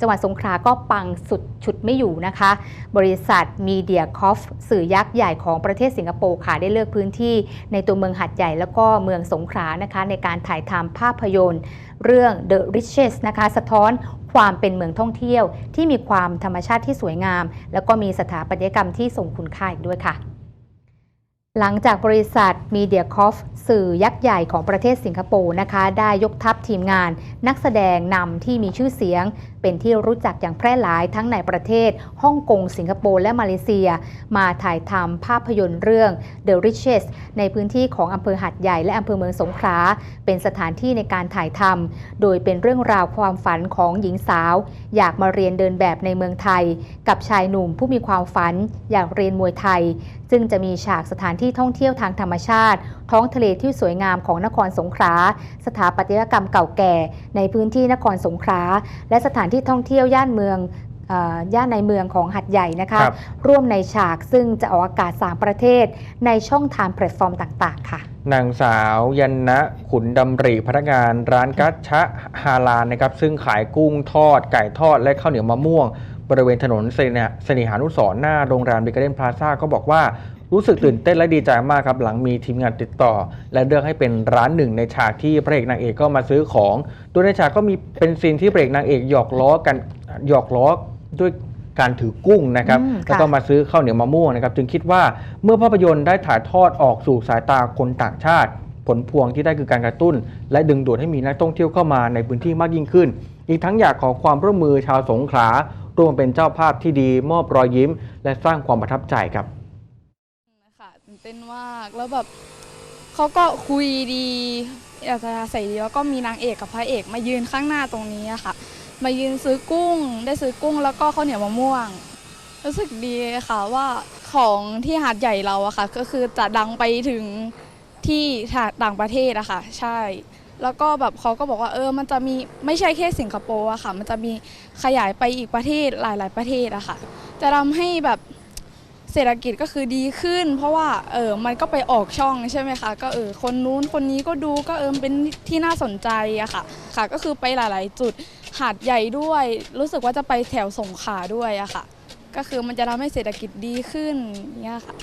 จังหวัดสงขลาก็ปังสุดฉุดไม่อยู่นะคะ บริษัทมีเดียคอฟสื่อยักษ์ใหญ่ของประเทศสิงคโปร์ค่ะได้เลือกพื้นที่ในตัวเมืองหัดใหญ่แล้วก็เมืองสงขลานะคะ ในการถ่ายทำภาพยนตร์ เรื่อง The Riches นะคะ สะท้อนความเป็นเมืองท่องเที่ยวที่มีความธรรมชาติที่สวยงาม แล้วก็มีสถาปัตยกรรมที่ทรงคุณค่าอีกด้วยค่ะ หลังจากบริษัท Media c o f สื่อยักษ์ใหญ่ของประเทศสิงคโปร์นะคะ ได้ยกทัพทีมงาน นักแสดงนำที่มีชื่อเสียง เป็นที่รู้จักอย่างแพร่หลายทั้งในประเทศฮ่องกง สิงคโปร์และมาเลเซีย มาถ่ายทำภาพยนตร์เรื่อง The Riches ในพื้นที่ของอำเภอหัดใหญ่และอำเภอเมืองสงขลาเป็นสถานที่ในการถ่ายทำโดยเป็นเรื่องราวความฝันของหญิงสาว อยากมาเรียนเดินแบบในเมืองไทย กับชายหนุ่มผู้มีความฝัน อยากเรียนมวยไทย ซึ่งจะมีฉากสถานที่ท่องเที่ยวทางธรรมชาติ ท้องทะเลที่สวยงามของนครสงขลาสถาปัตยกรรมเก่าแก่ ในพื้นที่นครสงขลาและสถานที่ท่องเที่ยวย่านเมืองเอ่อย่านในเมืองของหัดใหญ่นะคะครับร่วมในฉากซึ่งจะออกอากาศ 3 ประเทศ ในช่องทางแพลตฟอร์มต่างๆ ค่ะนางสาวยันนะขุนดำริพนักงานร้านกัชชะฮาลานนะครับซึ่งขายกุ้งทอด ไก่ทอดและข้าวเหนียวมะม่วง บริเวณถนนเสนเสนิหานุสรณ์หน้าโรงแรมเบเกเดนพลาซ่าก็บอกว่า รู้สึกตื่นเต้นและดีใจมากครับ หลังมีทีมงานติดต่อ และเลือกให้เป็นร้านหนึ่งในฉากที่พระเอกนางเอกก็มาซื้อของโดยในฉากก็มีเป็นซีนที่พระเอกนางเอกหยอกล้อกันหยอกล้อด้วยการถือกุ้งนะครับอืมแล้วก็ค่ะมาซื้อข้าวเหนียวมะม่วงนะครับจึงคิดว่าเมื่อภาพยนตร์ได้ถ่ายทอดออกสู่สายตาคนต่างชาติ ผลพวงที่ได้คือการกระตุ้น และดึงดูดให้มีนักท่องเที่ยวเข้ามาในพื้นที่มากยิ่งขึ้น อีกทั้งอยากขอความร่วมมือชาวสงขลาร่วมเป็นเจ้าภาพที่ดี มอบรอยยิ้ม และสร้างความประทับใจครับค่ะตื่น เต้นมาก แล้วแบบเขาก็คุยดีอัธยาศัยดีแล้วก็มีนางเอกกับพระเอก มายืนข้างหน้าตรงนี้อะค่ะ มายืนซื้อกุ้ง ได้ซื้อกุ้งแล้วก็ข้าวเหนียวมะม่วง รู้สึกดีค่ะว่าของที่หาดใหญ่เราอะค่ะ ก็คือจะดังไปถึงที่ต่างประเทศอะค่ะ ใช่ แล้วก็แบบเขาก็บอกว่าเออมันจะมีไม่ใช่แค่สิงคโปร์อะค่ะ มันจะมีขยายไปอีกประเทศหลาย ๆ ประเทศอะค่ะ จะทำให้แบบ เศรษฐกิจก็คือดีขึ้น เพราะว่าเออมันก็ไปออกช่องใช่ไหมคะก็เออคนนู้นคนนี้ก็ดูก็เออเป็นที่น่าสนใจอะค่ะ ค่ะก็คือไปหลาย ๆ จุดหาดใหญ่ด้วย รู้สึกว่าจะไปแถวสงขลาด้วยอะค่ะ ก็คือมันจะทำให้เศรษฐกิจดีขึ้นอย่างเนี่ยค่ะ